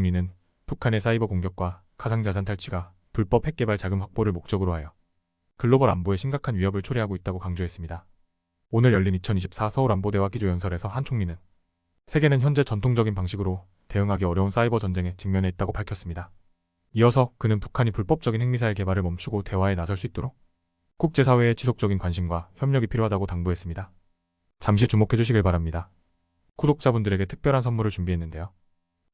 총리는 북한의 사이버 공격과 가상자산 탈취가 불법 핵개발 자금 확보를 목적으로 하여 글로벌 안보에 심각한 위협을 초래하고 있다고 강조했습니다. 오늘 열린 2024 서울 안보대화 기조연설에서 한 총리는 세계는 현재 전통적인 방식으로 대응하기 어려운 사이버 전쟁에 직면해 있다고 밝혔습니다. 이어서 그는 북한이 불법적인 핵미사일 개발을 멈추고 대화에 나설 수 있도록 국제사회의 지속적인 관심과 협력이 필요하다고 당부했습니다. 잠시 주목해 주시길 바랍니다. 구독자분들에게 특별한 선물을 준비했는데요.